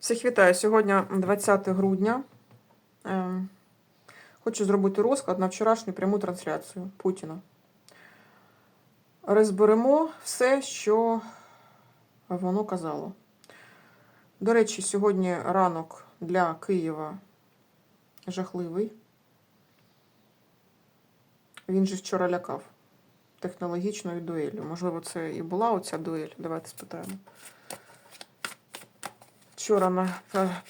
Всіх вітаю. Сьогодні 20 грудня. Ем, Хочу зробити розклад на вчорашню пряму трансляцію Путіна. Розберемо все, що воно казало. До речі, сьогодні ранок для Києва жахливий. Він же вчора лякав технологічною дуелью. Можливо, це і була оця дуель. Давайте спитаємо. Вчора на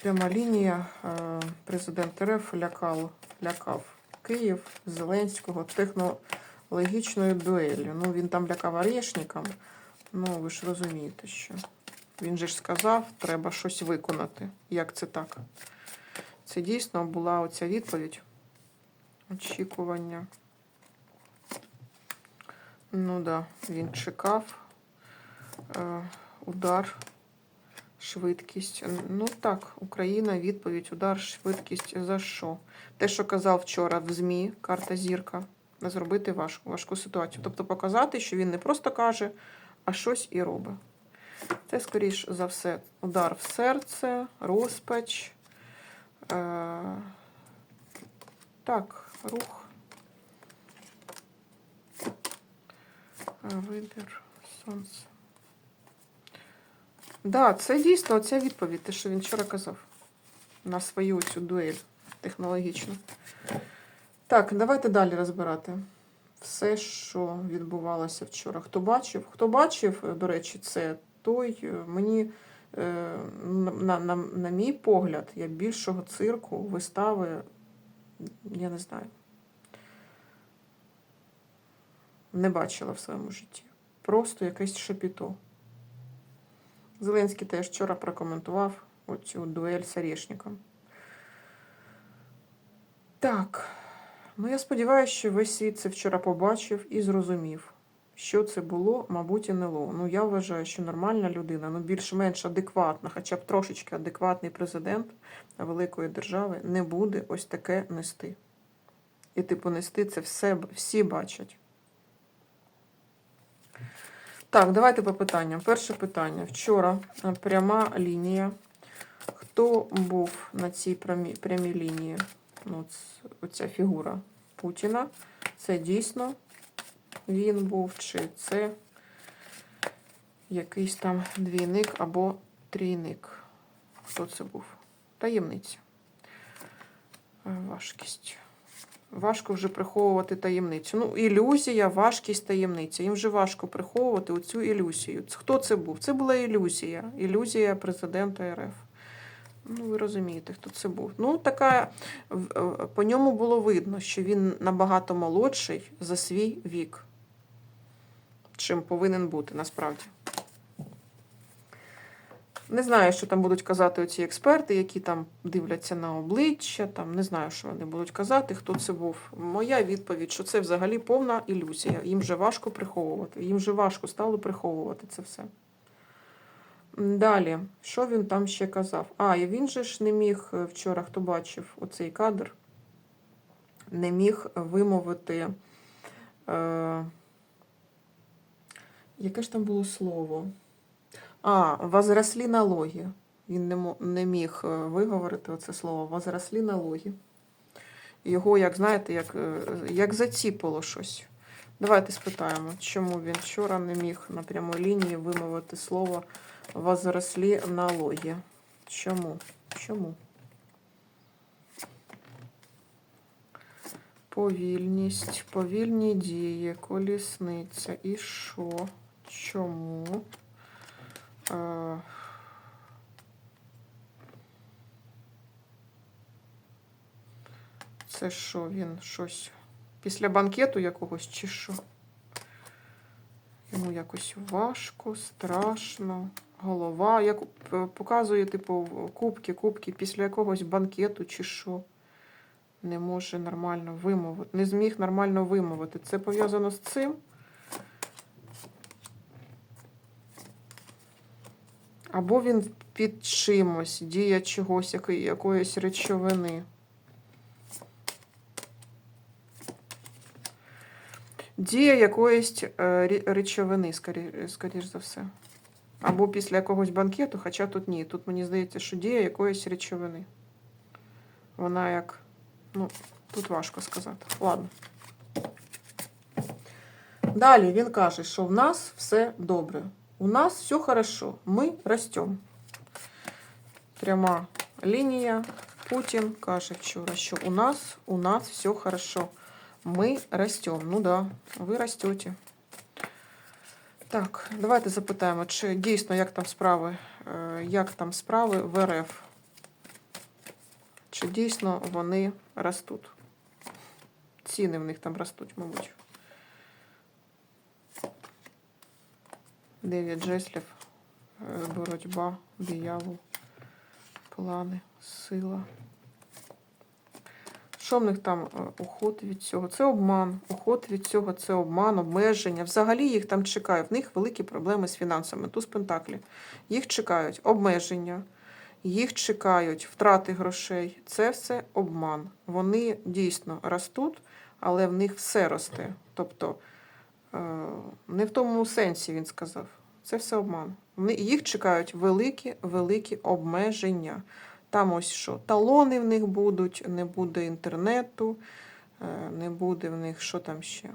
пряма лінія е, президент РФ лякав, лякав Київ Зеленського технологічною дуеллю. Ну, він там лякав орешникам. Ну, ви ж розумієте, що він же ж сказав, треба щось виконати. Як це так? Це дійсно була оця відповідь. Очікування. Ну да, він чекав. Е, удар. Швидкість. Ну так, Україна, відповідь, удар, швидкість. За що? Те, що казав вчора в ЗМІ, карта зірка, зробити важку, важку ситуацію. Тобто показати, що він не просто каже, а щось і робить. Це, скоріш за все, удар в серце, розпач. Е, так, рух. Е, Вибір, сонце. Да, це дійсно ця відповідь, те, що він вчора казав на свою цю дуель технологічну. Так, давайте далі розбирати все, що відбувалося вчора. Хто бачив? Хто бачив, е, до речі, це той е, мені, е, на, на, на мій погляд, я більшого цирку, вистави, я не знаю, не бачила в своєму житті. Просто якесь шепіто. Зеленський теж вчора прокоментував оцю дуель з Орешником. Так, ну я сподіваюся, що весь світ це вчора побачив і зрозумів, що це було, мабуть, і НЛО. Ну, я вважаю, що нормальна людина, ну більш-менш адекватна, хоча б трошечки адекватний президент великої держави не буде ось таке нести. І типу нести це все, всі бачать. Так, давайте по питанням. Перше питання. Вчора е, пряма лінія. Хто був на цій прямій, прямій лінії? Ну, оця фігура Путіна. Це дійсно він був, чи це якийсь там двійник або трійник. Хто це був? Таємниця. Е, Важкість. Важко вже приховувати таємницю. Ну, ілюзія, важкість, таємниця. Їм вже важко приховувати оцю ілюзію. Хто це був? Це була ілюзія. Ілюзія президента РФ. Ну, ви розумієте, хто це був. Ну, така е, по ньому було видно, що він набагато молодший за свій вік, чим повинен бути насправді. Не знаю, що там будуть казати оці експерти, які там дивляться на обличчя. Там не знаю, що вони будуть казати, хто це був. Моя відповідь, що це взагалі повна ілюзія. Їм вже важко приховувати. Їм вже важко стало приховувати це все. Далі, що він там ще казав? А, і він же ж не міг е, вчора, хто бачив оцей кадр, не міг вимовити. Е, яке ж там було слово? А, возросли налоги. Він не, міг е, виговорити оце слово возросли налоги. Його, як знаєте, як, е, як заціпало щось. Давайте спитаємо, чому він вчора не міг на прямій лінії вимовити слово возросли налоги. Чому? Чому? Повільність, повільні дії, колісниця. І що? Чому? Е, Це що, він щось після банкету якогось чи що? Йому якось важко, страшно, голова. Як показує, типу, кубки, кубки після якогось банкету чи що. Не може нормально вимовити. Не зміг нормально вимовити. Це пов'язано з цим. Або він під чимось, дія чогось, якої- якоїсь речовини. Дія якоїсь е, речовини, скорі- скоріш за все. Або після якогось банкету, хоча тут ні. Тут мені здається, що дія якоїсь речовини. Вона як. Ну, тут важко сказати. Ладно. Далі він каже, що в нас все добре. У нас все хорошо. Ми ростемо. Пряма лінія. Путін каже вчора, що у нас, у нас все хорошо. Ми ростемо. Ну да, ви ростете. Так, давайте запитаємо, чи дійсно як там справи, е, як там справи в РФ? Чи дійсно вони ростуть? Ціни в них там ростуть, мабуть. Дев'ять жеслів, е, боротьба, диявол, плани, сила. Що в них там е, уход від цього? Це обман. Уход від цього це обман, обмеження. Взагалі їх там чекає. В них великі проблеми з фінансами. Туз Пентаклі. Їх чекають обмеження, їх чекають втрати грошей. Це все обман. Вони дійсно ростуть, але в них все росте. Тобто не в тому сенсі він сказав. Це все обман. Їх чекають великі, великі обмеження. Там ось що, талони в них будуть, не буде інтернету, е, не буде в них що там ще.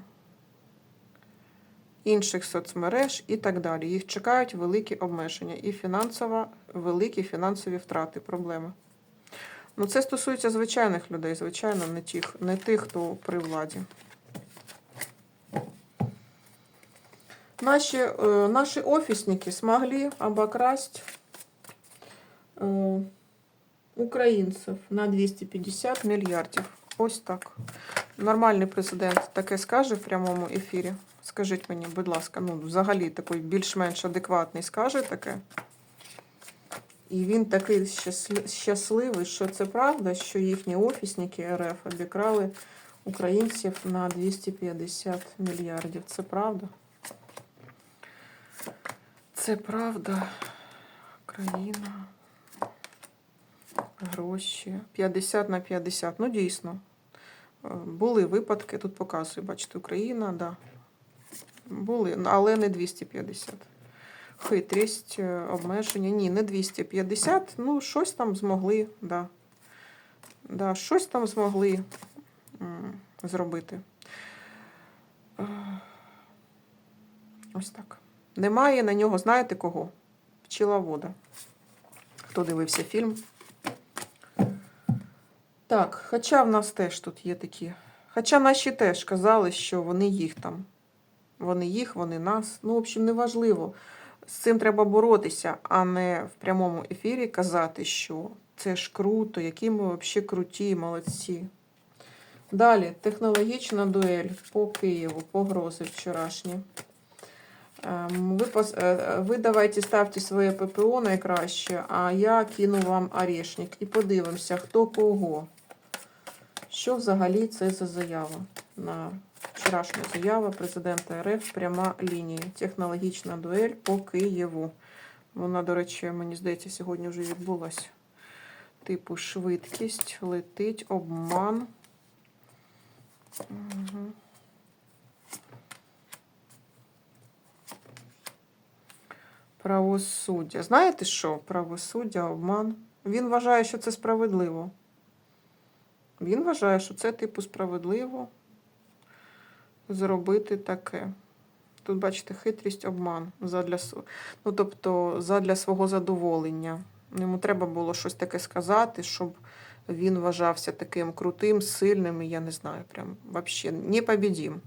Інших соцмереж і так далі. Їх чекають великі обмеження і фінансова, великі фінансові втрати, проблеми. Ну, це стосується звичайних людей, звичайно, не тих, не тих, хто при владі. Наші, е, наші офісники смогли обокрасть е, українців на 250 мільярдів. Ось так. Нормальний президент таке скаже в прямому ефірі. Скажіть мені, будь ласка, ну, взагалі такий більш-менш адекватний скаже таке. І він такий щасливий, що це правда, що їхні офісники РФ обікрали українців на 250 мільярдів. Це правда? Це правда. Країна. Гроші. 50 на 50. Ну, дійсно. Е, Були випадки, тут показую, бачите, Україна, да. Були, але не 250. Хитрість, е, обмеження. Ні, не 250. Ну, щось там змогли, да. Да, щось там змогли зробити. Е, Ось так. Немає на нього, знаєте кого? Пчеловода. Хто дивився фільм? Так, хоча в нас теж тут є такі. Хоча наші теж казали, що вони їх там. Вони їх, вони нас. Ну, в общем, неважливо. З цим треба боротися, а не в прямому ефірі казати, що це ж круто, які ми взагалі круті, молодці. Далі, технологічна дуель по Києву, погрози вчорашні. Ем, е, е, ви давайте ставте своє ППО найкраще, а я кину вам орешник і подивимося, хто кого. Що взагалі це за заява? На вчорашня заява президента РФ пряма лінія. Технологічна дуель по Києву. Вона, до речі, мені здається, сьогодні вже відбулася. Типу швидкість, летить, обман. Угу. Правосуддя. Знаєте що? Правосуддя, обман. Він вважає, що це справедливо. Він вважає, що це, типу, справедливо зробити таке. Тут, бачите, хитрість, обман. Задля, ну, тобто, задля свого задоволення. Йому треба було щось таке сказати, щоб він вважався таким крутим, сильним, і я не знаю, прям взагалі непобідім.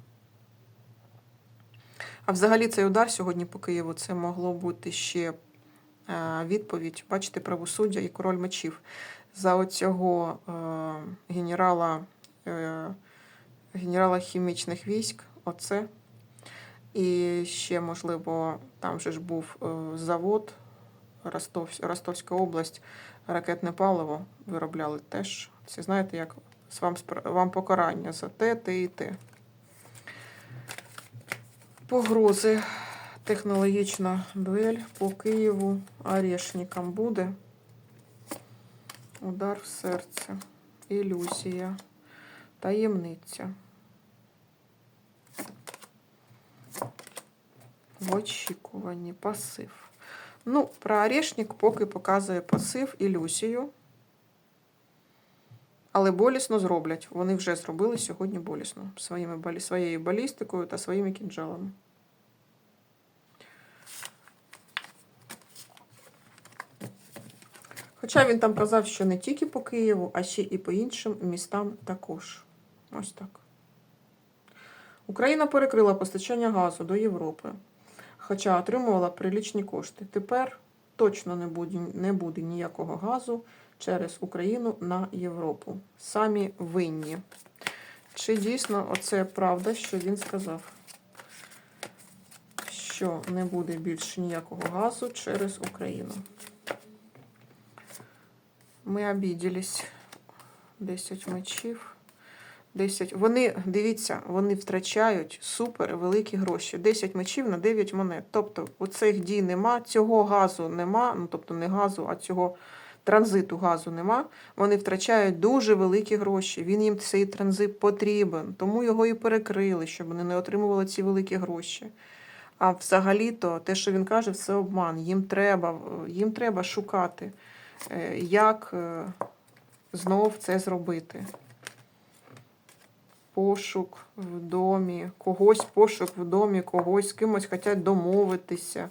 А взагалі цей удар сьогодні по Києву це могло бути ще е, відповідь. Бачите, правосуддя і король мечів. За оцього е, генерала, е, генерала хімічних військ, оце. І ще, можливо, там же ж був завод Ростов, Ростовська область, ракетне паливо виробляли теж. Це знаєте, як вам, вам покарання за те, те і те. Погрози. Технологічна дуель по Києву. Орешникам буде. Удар в серце. Ілюзія. Таємниця. В очікуванні. Пасив. Ну, про орешник поки показує пасив, ілюзію. Але болісно зроблять. Вони вже зробили сьогодні болісно своїми, своєю балістикою та своїми кінжалами. Хоча він там казав, що не тільки по Києву, а ще і по іншим містам також. Ось так. Україна перекрила постачання газу до Європи, хоча отримувала прилічні кошти. Тепер точно не буде, не буде ніякого газу через Україну на Європу. Самі винні. Чи дійсно оце правда, що він сказав? Що не буде більше ніякого газу через Україну. Ми обіділись. 10 мечів. 10. Вони, дивіться, вони втрачають супер великі гроші. 10 мечів на 9 монет. Тобто у цих дій нема, цього газу нема, ну тобто не газу, а цього транзиту газу нема. Вони втрачають дуже великі гроші. Він їм цей транзит потрібен, тому його і перекрили, щоб вони не отримували ці великі гроші. А взагалі-то те, що він каже, це обман. Їм треба, їм треба шукати, е, як е, знов це зробити. Пошук в домі, когось пошук в домі, когось з кимось хочуть домовитися,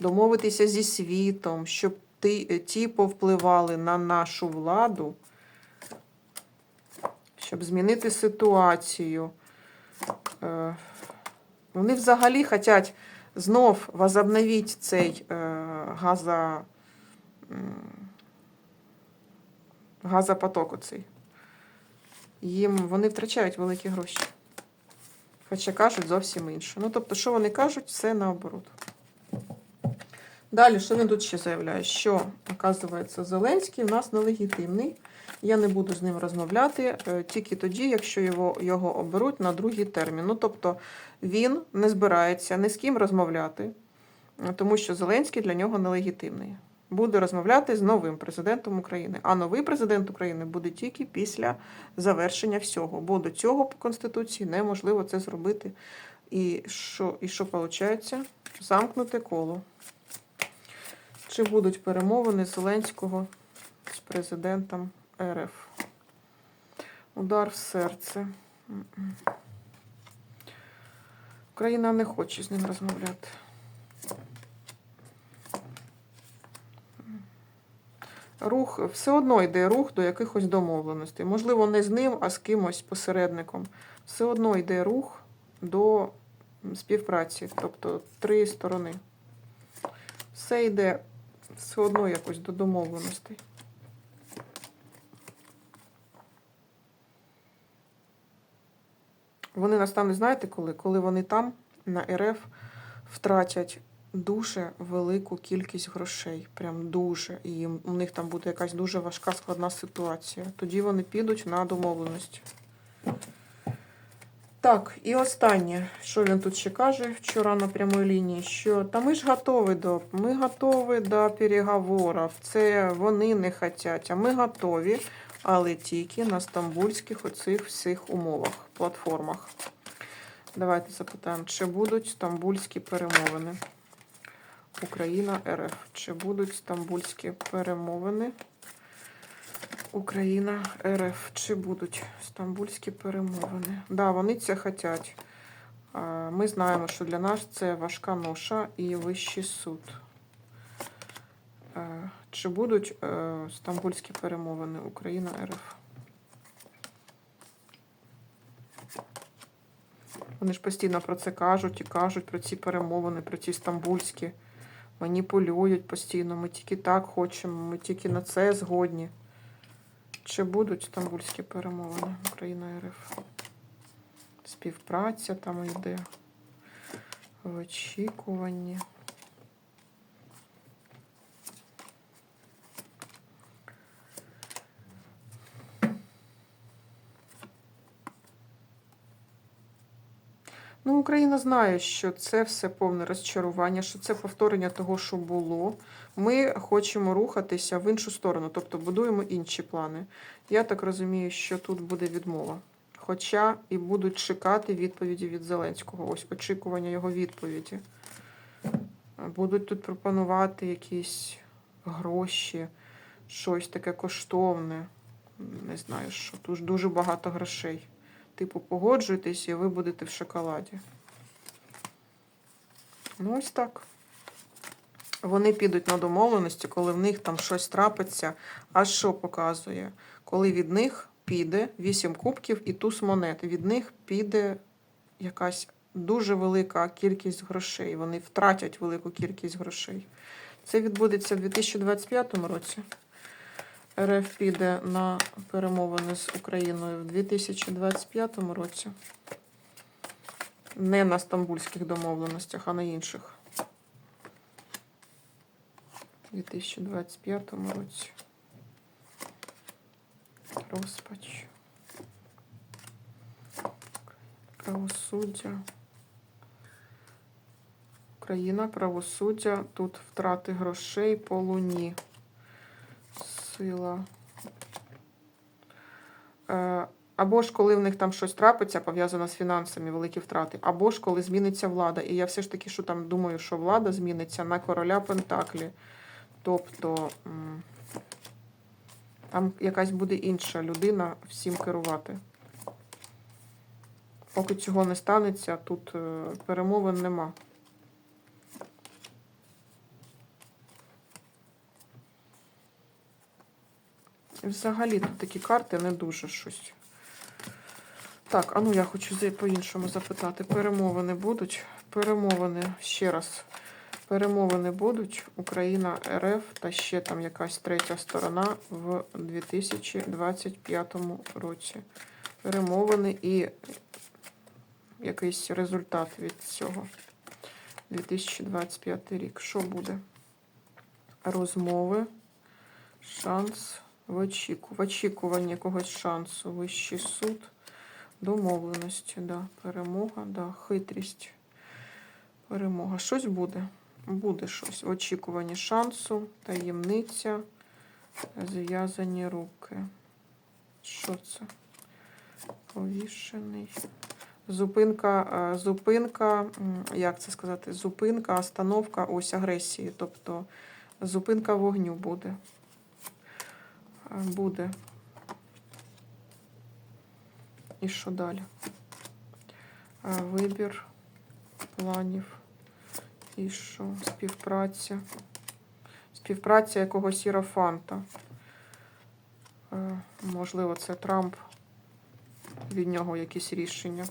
домовитися зі світом, щоб ті повпливали на нашу владу, щоб змінити ситуацію. Е, Вони взагалі хочуть знов возобновити цей е, газа, газопоток оцей. Їм вони втрачають великі гроші. Хоча кажуть зовсім інше. Ну, тобто, що вони кажуть, все наоборот. Далі, що він тут ще заявляє? Що, оказується, Зеленський в нас нелегітимний. Я не буду з ним розмовляти е, тільки тоді, якщо його, його оберуть на другий термін. Ну, тобто, він не збирається ні з ким розмовляти, тому що Зеленський для нього нелегітимний. Буде розмовляти з новим президентом України. А новий президент України буде тільки після завершення всього. Бо до цього по Конституції неможливо це зробити. І що, і що виходить? Замкнуте коло. Чи будуть перемовини Зеленського з президентом РФ? Удар в серце. Україна не хоче з ним розмовляти. Рух все одно йде рух до якихось домовленостей. Можливо, не з ним, а з кимось посередником. Все одно йде рух до співпраці, тобто три сторони. Все йде все одно якось до домовленостей. Вони настануть, знаєте коли? Коли вони там, на РФ, втратять дуже велику кількість грошей. Прям дуже. І у них там буде якась дуже важка складна ситуація. Тоді вони підуть на домовленості. Так, і останнє, що він тут ще каже вчора на прямій лінії, що та ми ж готові до ми готові до переговорів. Це вони не хочуть, а ми готові, але тільки на стамбульських оцих всіх умовах, платформах. Давайте запитаємо, чи будуть стамбульські перемовини? Україна РФ. Чи будуть стамбульські перемовини? Україна РФ. Чи будуть стамбульські перемовини? Да, вони це хочуть. Ми знаємо, що для нас це важка ноша і вищий суд. Чи будуть е, стамбульські перемовини Україна РФ? Вони ж постійно про це кажуть і кажуть, про ці перемовини, про ці стамбульські. Маніпулюють постійно. Ми тільки так хочемо, ми тільки на це згодні. Чи будуть стамбульські перемовини Україна РФ? Співпраця там йде. В очікуванні. Ну, Україна знає, що це все повне розчарування, що це повторення того, що було. Ми хочемо рухатися в іншу сторону, тобто будуємо інші плани. Я так розумію, що тут буде відмова. Хоча і будуть чекати відповіді від Зеленського. Ось очікування його відповіді. Будуть тут пропонувати якісь гроші, щось таке коштовне. Не знаю, що. Тут дуже багато грошей. Типу, погоджуйтесь, і ви будете в шоколаді. Ну, ось так. Вони підуть на домовленості, коли в них там щось трапиться. А що показує? Коли від них піде 8 кубків і туз монети. Від них піде якась дуже велика кількість грошей. Вони втратять велику кількість грошей. Це відбудеться в 2025 році. РФ піде на перемовини з Україною в 2025 році. Не на стамбульських домовленостях, а на інших. У 2025 році. Розпач. Правосуддя. Україна, правосуддя. Тут втрати грошей по луні. Сила. Е, Або ж коли в них там щось трапиться, пов'язано з фінансами, великі втрати, або ж коли зміниться влада. І я все ж таки, що там думаю, що влада зміниться на короля Пентаклі. Тобто там якась буде інша людина всім керувати. Поки цього не станеться, тут е, перемовин нема. Взагалі тут такі карти не дуже щось. Так, а ну я хочу по-іншому запитати. Перемовини будуть? Перемовини ще раз. Перемовини будуть Україна, РФ та ще там якась третя сторона в 2025 році. Перемовини і якийсь результат від цього. 2025 рік. Що буде? Розмови, шанс в очіку. В очікуванні якогось шансу. Вищий суд, домовленості, да. перемога, да. хитрість. Перемога. Щось буде. Буде щось. В очікуванні шансу, таємниця, зв'язані руки. Що це? Повішений. Зупинка, е, зупинка, як це сказати? Зупинка, остановка, ось агресії. Тобто зупинка вогню буде. Буде. І що далі? Вибір планів. І що? Співпраця. Співпраця якогось ірафанта. Е, Можливо, це Трамп. Від нього якісь рішення.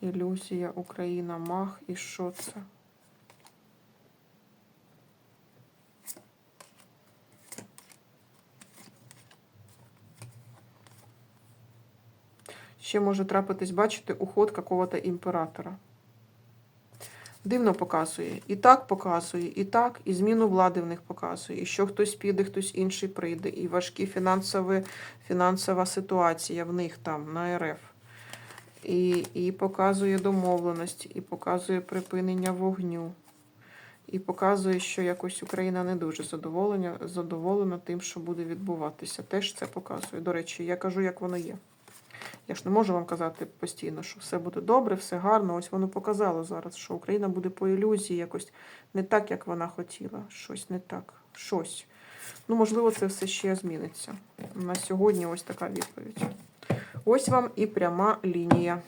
Ілюзія, Україна, мах. І що це? Ще може трапитись, бачите, уход какого-то імператора. Дивно показує. І так показує, і так, і зміну влади в них показує. І що хтось піде, хтось інший прийде. І важкі фінансові, фінансова ситуація в них там, на РФ. І, і показує домовленості, і показує припинення вогню. І показує, що якось Україна не дуже задоволена, задоволена тим, що буде відбуватися. Теж це показує. До речі, я кажу, як воно є. Я ж не можу вам казати постійно, що все буде добре, все гарно. Ось воно показало зараз, що Україна буде по ілюзії якось не так, як вона хотіла. Щось не так. Щось. Ну, можливо, це все ще зміниться. На сьогодні ось така відповідь. Ось вам і пряма лінія.